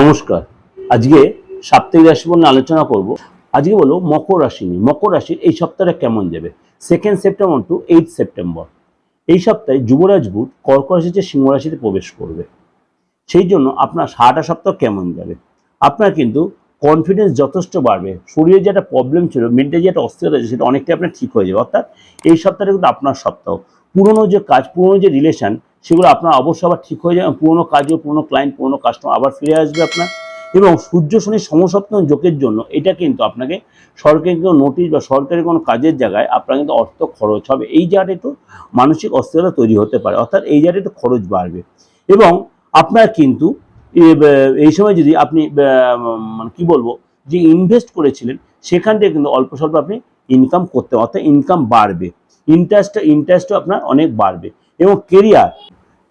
নমস্কার। আজকে সাপ্তাহিক রাশি নিয়ে আলোচনা করব। আজকে বলো মকর রাশি নিয়ে। মকর রাশির এই সপ্তাহটা কেমন যাবে? Second September two eight September এই সপ্তাহে যুবরাজ বুধ কর্ক রাশিতে সিংহ রাশিতে প্রবেশ করবে। সেই জন্য আপনার সারাটা সপ্তাহ কেমন যাবে? আপনার কিন্তু কনফিডেন্স যথেষ্ট বাড়বে। শরীরে যে একটা প্রবলেম ছিল মেন্টালি যে একটা অস্থিরতা সেটা অনেকটাই আপনার ঠিক হয়ে যাবে। অর্থাৎ এই সপ্তাহটা কিন্তু আপনার সপ্তাহ। পুরনো যে কাজ, পুরনো যে রিলেশন সেগুলো আপনার অবশ্যই আবার ঠিক হয়ে যাবে, পুরনো কাজও, পুরনো ক্লায়েন্ট পুরনো কাস্টমার আবার ফিরে আসবে আপনার। এবং সূর্য, শনি সমসপ্তম যোগের জন্য এটা কিন্তু আপনাকে সরকারি কোনো নোটিশ বা সরকারি কোনো কাজের জায়গায় আপনার কিন্তু অর্থ খরচ হবে। এই জায়গাটা একটু মানসিক অস্থিরতা তৈরি হতে পারে, অর্থাৎ এই জায়গাটা একটু খরচ বাড়বে। এবং আপনার কিন্তু এই সময় যদি আপনি মানে কি বলব, যে ইনভেস্ট করেছিলেন, সেখান থেকে কিন্তু অল্প স্বল্প আপনি ইনকাম করতে অর্থাৎ ইনকাম বাড়বে। ইন্টারেস্ট ইন্টারেস্টও আপনার অনেক বাড়বে। এবং কেরিয়ার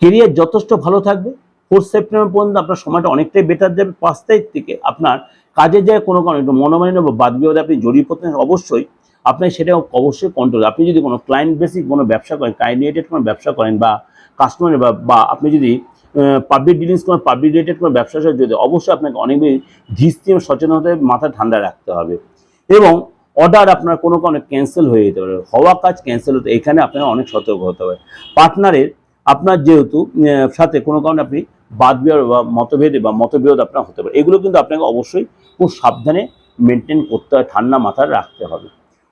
কেরিয়ার যথেষ্ট ভালো থাকবে। ফোর্থ সেপ্টেম্বর পর্যন্ত আপনার সময়টা অনেকটাই বেটার যাবে। পাঁচ তারিখ থেকে আপনার কাজের জায়গায় কোনো কারণে একটু মনোমালিন্য বা বাদ বিবাদে আপনি জড়িয়ে পড়তেন অবশ্যই আপনার সেটা অবশ্যই কন্ট্রোল আপনি যদি কোনো ক্লায়েন্ট বেসিক কোনো ব্যবসা করেন ক্লায়েন্ট রিলেটেড কোনো ব্যবসা করেন বা কাস্টমার বা আপনি যদি পাবলিক ডিলিংস করেন পাবলিক রিলেটেড কোনো ব্যবসা সাথে যদি অবশ্যই আপনাকে অনেক বেশি ধীর সচেতনতা মাথা ঠান্ডা রাখতে হবে। এবং অর্ডার আপনার কোনো কারণে ক্যান্সেল হয়ে যেতে পারে। হওয়া কাজ ক্যান্সেল হতে এখানে আপনার অনেক সতর্ক হতে হবে। পার্টনারের আপনার যেহেতু সাথে কোনো কারণে আপনি বাদ বিবাদ বা মতভেদে বা মতবিরোধ আপনার হতে পারে। এগুলো কিন্তু আপনাকে অবশ্যই খুব সাবধানে মেনটেন করতে হয়, ঠান্ডা মাথায় রাখতে হবে।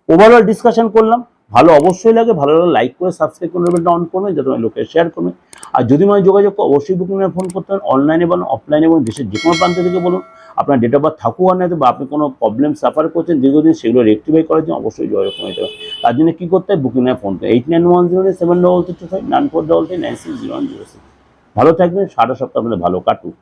ওভারঅল ডিসকাশন করলাম। ভালো অবশ্যই লাগে, ভালো লাগলে লাইক করে সাবস্ক্রাইব করে নেবেন অন করবেন যাতে লোকে শেয়ার করবেন আর যদি মনে যোগাযোগ অবশ্যই বুকিং ফোন করতে পারেন অনলাইনে বলুন অফলাইনে বলুন দেশের যে কোনো প্রান্ত থেকে বলুন। আপনার ডেট অফ বার্থ থাকুক আর না বা আপনি কোনো প্রবলেম সাফার করছেন দীর্ঘদিন, সেগুলো রেক্টিফাই করার জন্য অবশ্যই যোগাযোগ করে হবে তার জন্য কী করতে হয়? বুকিং ফোন করে eight nine one zero seven double three two five nine four double three nine six zero one zero six ভালো থাকবেন, সারা সপ্তাহ আপনাদের ভালো কাটুক।